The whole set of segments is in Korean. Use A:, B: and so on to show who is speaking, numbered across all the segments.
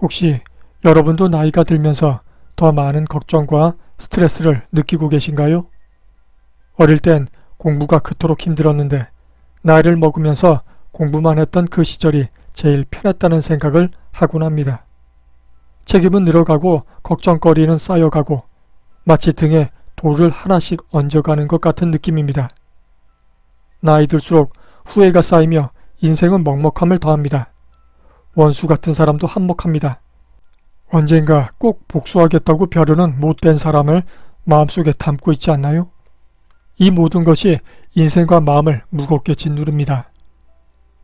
A: 혹시 여러분도 나이가 들면서 더 많은 걱정과 스트레스를 느끼고 계신가요? 어릴 땐 공부가 그토록 힘들었는데 나이를 먹으면서 공부만 했던 그 시절이 제일 편했다는 생각을 하곤 합니다. 책임은 늘어가고 걱정거리는 쌓여가고 마치 등에 돌을 하나씩 얹어가는 것 같은 느낌입니다. 나이 들수록 후회가 쌓이며 인생은 먹먹함을 더합니다. 원수 같은 사람도 한몫합니다. 언젠가 꼭 복수하겠다고 벼르는 못된 사람을 마음속에 담고 있지 않나요? 이 모든 것이 인생과 마음을 무겁게 짓누릅니다.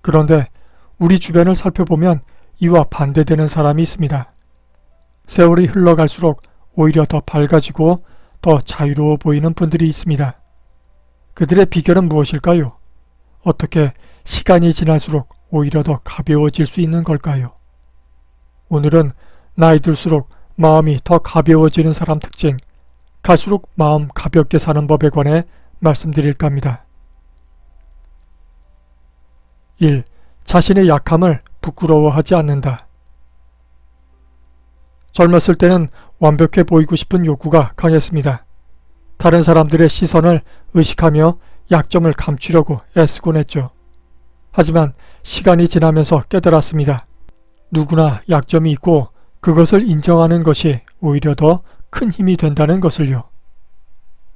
A: 그런데 우리 주변을 살펴보면 이와 반대되는 사람이 있습니다. 세월이 흘러갈수록 오히려 더 밝아지고 더 자유로워 보이는 분들이 있습니다. 그들의 비결은 무엇일까요? 어떻게 시간이 지날수록 오히려 더 가벼워질 수 있는 걸까요? 오늘은 나이 들수록 마음이 더 가벼워지는 사람 특징, 갈수록 마음 가볍게 사는 법에 관해 말씀드릴까 합니다. 1. 자신의 약함을 부끄러워하지 않는다. 젊었을 때는 완벽해 보이고 싶은 욕구가 강했습니다. 다른 사람들의 시선을 의식하며 약점을 감추려고 애쓰곤 했죠. 하지만 시간이 지나면서 깨달았습니다. 누구나 약점이 있고 그것을 인정하는 것이 오히려 더 큰 힘이 된다는 것을요.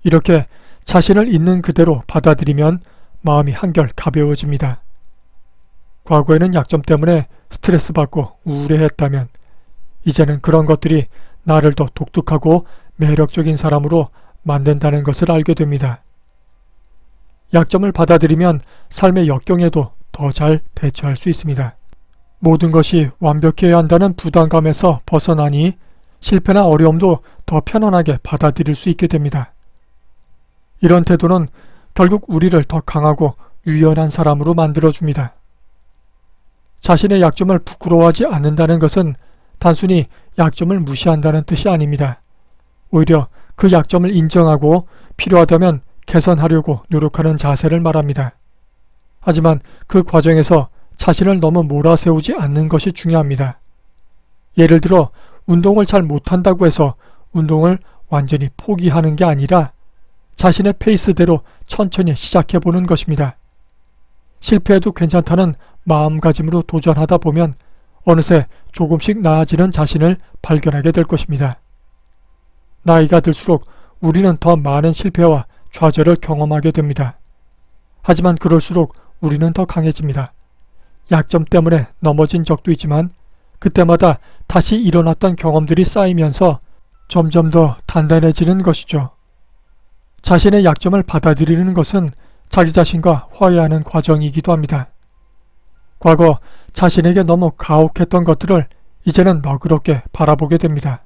A: 이렇게 자신을 있는 그대로 받아들이면 마음이 한결 가벼워집니다. 과거에는 약점 때문에 스트레스 받고 우울해했다면 이제는 그런 것들이 나를 더 독특하고 매력적인 사람으로 만든다는 것을 알게 됩니다. 약점을 받아들이면 삶의 역경에도 더 잘 대처할 수 있습니다. 모든 것이 완벽해야 한다는 부담감에서 벗어나니 실패나 어려움도 더 편안하게 받아들일 수 있게 됩니다. 이런 태도는 결국 우리를 더 강하고 유연한 사람으로 만들어줍니다. 자신의 약점을 부끄러워하지 않는다는 것은 단순히 약점을 무시한다는 뜻이 아닙니다. 오히려 그 약점을 인정하고 필요하다면 개선하려고 노력하는 자세를 말합니다. 하지만 그 과정에서 자신을 너무 몰아세우지 않는 것이 중요합니다. 예를 들어 운동을 잘 못한다고 해서 운동을 완전히 포기하는 게 아니라 자신의 페이스대로 천천히 시작해 보는 것입니다. 실패해도 괜찮다는 마음가짐으로 도전하다 보면 어느새 조금씩 나아지는 자신을 발견하게 될 것입니다. 나이가 들수록 우리는 더 많은 실패와 좌절을 경험하게 됩니다. 하지만 그럴수록 우리는 더 강해집니다. 약점 때문에 넘어진 적도 있지만 그때마다 다시 일어났던 경험들이 쌓이면서 점점 더 단단해지는 것이죠. 자신의 약점을 받아들이는 것은 자기 자신과 화해하는 과정이기도 합니다. 과거 자신에게 너무 가혹했던 것들을 이제는 너그럽게 바라보게 됩니다.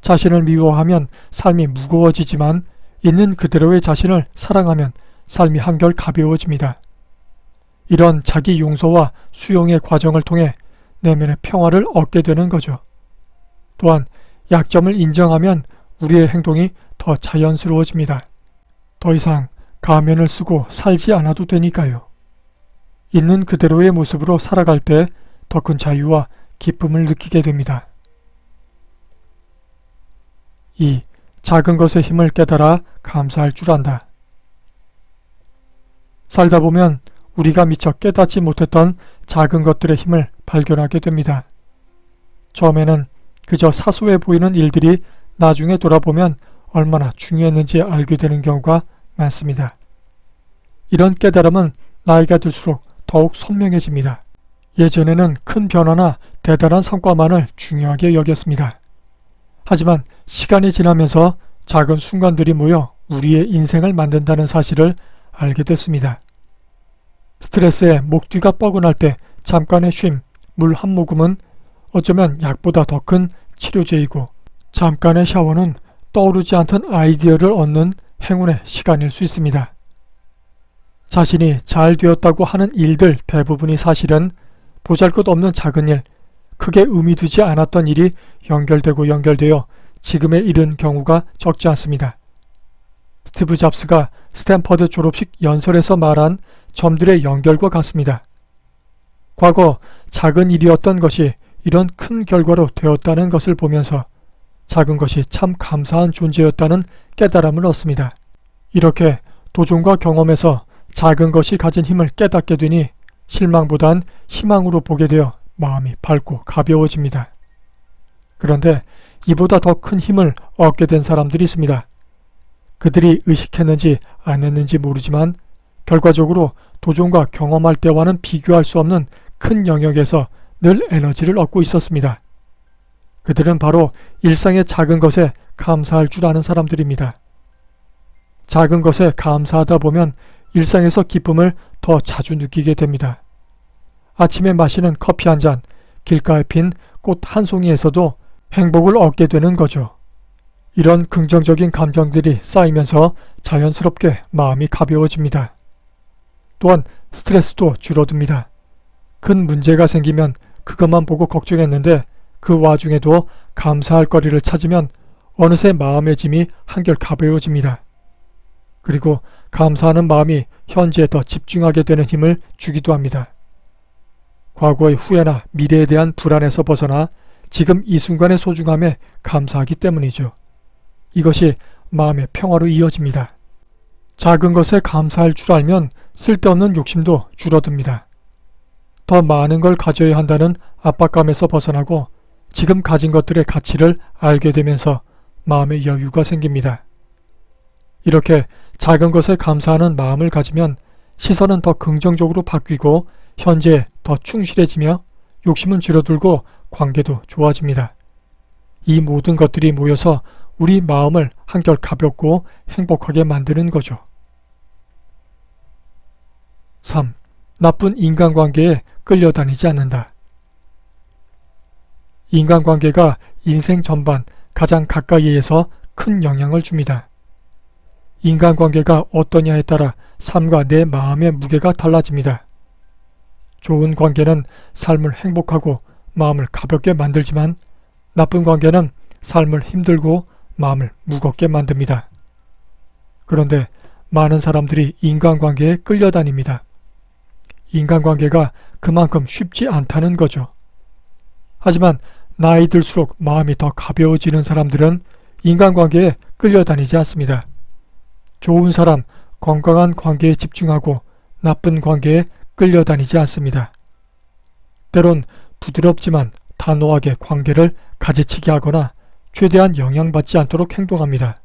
A: 자신을 미워하면 삶이 무거워지지만 있는 그대로의 자신을 사랑하면 삶이 한결 가벼워집니다. 이런 자기 용서와 수용의 과정을 통해 내면의 평화를 얻게 되는 거죠. 또한 약점을 인정하면 우리의 행동이 더 자연스러워집니다. 더 이상 가면을 쓰고 살지 않아도 되니까요. 있는 그대로의 모습으로 살아갈 때 더 큰 자유와 기쁨을 느끼게 됩니다. 2. 작은 것의 힘을 깨달아 감사할 줄 안다. 살다 보면 우리가 미처 깨닫지 못했던 작은 것들의 힘을 발견하게 됩니다. 처음에는 그저 사소해 보이는 일들이 나중에 돌아보면 얼마나 중요했는지 알게 되는 경우가 많습니다. 이런 깨달음은 나이가 들수록 더욱 선명해집니다. 예전에는 큰 변화나 대단한 성과만을 중요하게 여겼습니다. 하지만 시간이 지나면서 작은 순간들이 모여 우리의 인생을 만든다는 사실을 알게 됐습니다. 스트레스에 목 뒤가 뻐근할 때 잠깐의 쉼, 물 한 모금은 어쩌면 약보다 더 큰 치료제이고 잠깐의 샤워는 떠오르지 않던 아이디어를 얻는 행운의 시간일 수 있습니다. 자신이 잘 되었다고 하는 일들 대부분이 사실은 보잘 것 없는 작은 일, 크게 의미 두지 않았던 일이 연결되고 연결되어 지금에 이른 경우가 적지 않습니다. 스티브 잡스가 스탠퍼드 졸업식 연설에서 말한 점들의 연결과 같습니다. 과거 작은 일이었던 것이 이런 큰 결과로 되었다는 것을 보면서 작은 것이 참 감사한 존재였다는 깨달음을 얻습니다. 이렇게 도전과 경험에서 작은 것이 가진 힘을 깨닫게 되니 실망보단 희망으로 보게 되어 마음이 밝고 가벼워집니다. 그런데 이보다 더 큰 힘을 얻게 된 사람들이 있습니다. 그들이 의식했는지 안 했는지 모르지만 결과적으로 도전과 경험할 때와는 비교할 수 없는 큰 영역에서 늘 에너지를 얻고 있었습니다. 그들은 바로 일상의 작은 것에 감사할 줄 아는 사람들입니다. 작은 것에 감사하다 보면 일상에서 기쁨을 더 자주 느끼게 됩니다. 아침에 마시는 커피 한 잔, 길가에 핀 꽃 한 송이에서도 행복을 얻게 되는 거죠. 이런 긍정적인 감정들이 쌓이면서 자연스럽게 마음이 가벼워집니다. 또한 스트레스도 줄어듭니다. 큰 문제가 생기면 그것만 보고 걱정했는데 그 와중에도 감사할 거리를 찾으면 어느새 마음의 짐이 한결 가벼워집니다. 그리고 감사하는 마음이 현재에 더 집중하게 되는 힘을 주기도 합니다. 과거의 후회나 미래에 대한 불안에서 벗어나 지금 이 순간의 소중함에 감사하기 때문이죠. 이것이 마음의 평화로 이어집니다. 작은 것에 감사할 줄 알면 쓸데없는 욕심도 줄어듭니다. 더 많은 걸 가져야 한다는 압박감에서 벗어나고 지금 가진 것들의 가치를 알게 되면서 마음의 여유가 생깁니다. 이렇게 작은 것에 감사하는 마음을 가지면 시선은 더 긍정적으로 바뀌고 현재에 더 충실해지며 욕심은 줄어들고 관계도 좋아집니다. 이 모든 것들이 모여서 우리 마음을 한결 가볍고 행복하게 만드는 거죠. 3. 나쁜 인간관계에 끌려다니지 않는다. 인간관계가 인생 전반 가장 가까이에서 큰 영향을 줍니다. 인간관계가 어떠냐에 따라 삶과 내 마음의 무게가 달라집니다. 좋은 관계는 삶을 행복하고 마음을 가볍게 만들지만 나쁜 관계는 삶을 힘들고 마음을 무겁게 만듭니다. 그런데 많은 사람들이 인간관계에 끌려다닙니다. 인간관계가 그만큼 쉽지 않다는 거죠. 하지만 나이 들수록 마음이 더 가벼워지는 사람들은 인간관계에 끌려다니지 않습니다. 좋은 사람, 건강한 관계에 집중하고 나쁜 관계에 끌려다니지 않습니다. 때론 부드럽지만 단호하게 관계를 가지치게 하거나 최대한 영향받지 않도록 행동합니다.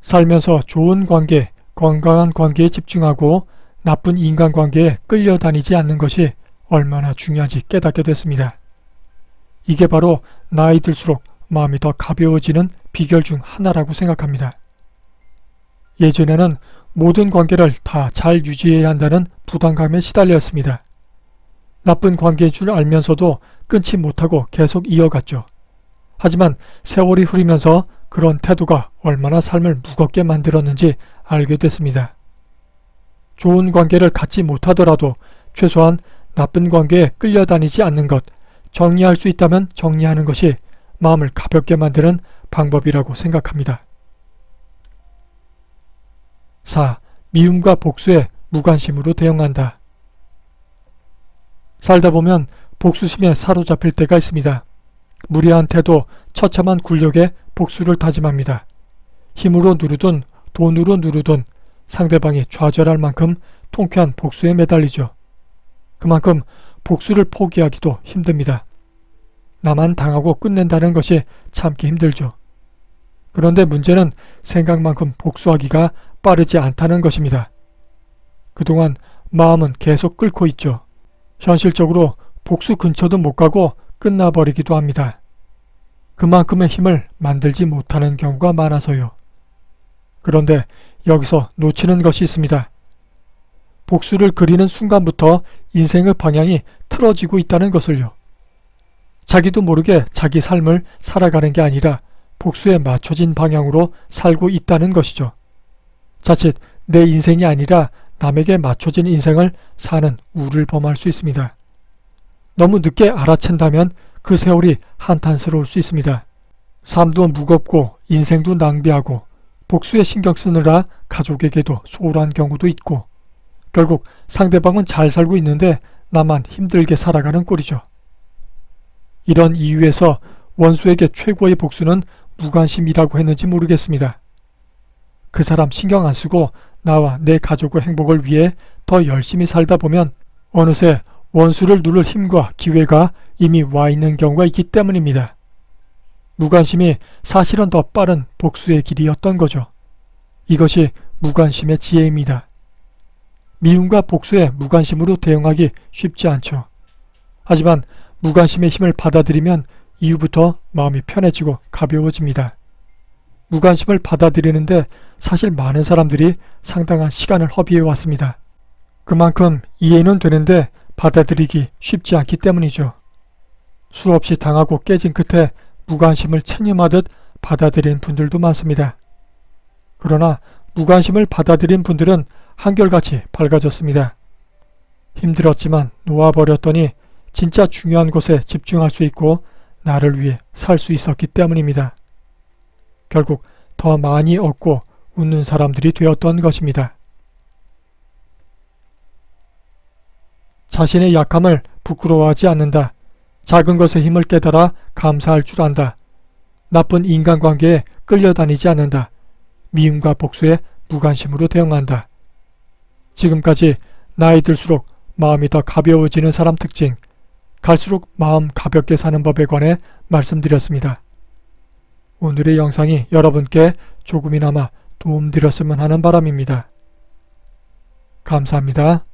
A: 살면서 좋은 관계, 건강한 관계에 집중하고 나쁜 인간관계에 끌려다니지 않는 것이 얼마나 중요한지 깨닫게 됐습니다. 이게 바로 나이 들수록 마음이 더 가벼워지는 비결 중 하나라고 생각합니다. 예전에는 모든 관계를 다 잘 유지해야 한다는 부담감에 시달렸습니다. 나쁜 관계인 줄 알면서도 끊지 못하고 계속 이어갔죠. 하지만 세월이 흐르면서 그런 태도가 얼마나 삶을 무겁게 만들었는지 알게 됐습니다. 좋은 관계를 갖지 못하더라도 최소한 나쁜 관계에 끌려다니지 않는 것, 정리할 수 있다면 정리하는 것이 마음을 가볍게 만드는 방법이라고 생각합니다. 4. 미움과 복수에 무관심으로 대응한다. 살다 보면 복수심에 사로잡힐 때가 있습니다. 무례한 태도, 처참한 굴욕에 복수를 다짐합니다. 힘으로 누르든 돈으로 누르든 상대방이 좌절할 만큼 통쾌한 복수에 매달리죠. 그만큼 복수를 포기하기도 힘듭니다. 나만 당하고 끝낸다는 것이 참기 힘들죠. 그런데 문제는 생각만큼 복수하기가 빠르지 않다는 것입니다. 그동안 마음은 계속 끓고 있죠. 현실적으로 복수 근처도 못 가고 끝나버리기도 합니다. 그만큼의 힘을 만들지 못하는 경우가 많아서요. 그런데 여기서 놓치는 것이 있습니다. 복수를 그리는 순간부터 인생의 방향이 틀어지고 있다는 것을요. 자기도 모르게 자기 삶을 살아가는 게 아니라 복수에 맞춰진 방향으로 살고 있다는 것이죠. 자칫 내 인생이 아니라 남에게 맞춰진 인생을 사는 우를 범할 수 있습니다. 너무 늦게 알아챈다면 그 세월이 한탄스러울 수 있습니다. 삶도 무겁고 인생도 낭비하고 복수에 신경 쓰느라 가족에게도 소홀한 경우도 있고 결국 상대방은 잘 살고 있는데 나만 힘들게 살아가는 꼴이죠. 이런 이유에서 원수에게 최고의 복수는 무관심이라고 했는지 모르겠습니다. 그 사람 신경 안 쓰고 나와 내 가족의 행복을 위해 더 열심히 살다 보면 어느새 원수를 누를 힘과 기회가 이미 와 있는 경우가 있기 때문입니다. 무관심이 사실은 더 빠른 복수의 길이었던 거죠. 이것이 무관심의 지혜입니다. 미움과 복수에 무관심으로 대응하기 쉽지 않죠. 하지만 무관심의 힘을 받아들이면 이후부터 마음이 편해지고 가벼워집니다. 무관심을 받아들이는데 사실 많은 사람들이 상당한 시간을 허비해 왔습니다. 그만큼 이해는 되는데 받아들이기 쉽지 않기 때문이죠. 수없이 당하고 깨진 끝에 무관심을 체념하듯 받아들인 분들도 많습니다. 그러나 무관심을 받아들인 분들은 한결같이 밝아졌습니다. 힘들었지만 놓아버렸더니 진짜 중요한 것에 집중할 수 있고 나를 위해 살 수 있었기 때문입니다. 결국 더 많이 얻고 웃는 사람들이 되었던 것입니다. 자신의 약함을 부끄러워하지 않는다. 작은 것의 힘을 깨달아 감사할 줄 안다. 나쁜 인간관계에 끌려다니지 않는다. 미움과 복수에 무관심으로 대응한다. 지금까지 나이 들수록 마음이 더 가벼워지는 사람 특징, 갈수록 마음 가볍게 사는 법에 관해 말씀드렸습니다. 오늘의 영상이 여러분께 조금이나마 도움드렸으면 하는 바람입니다. 감사합니다.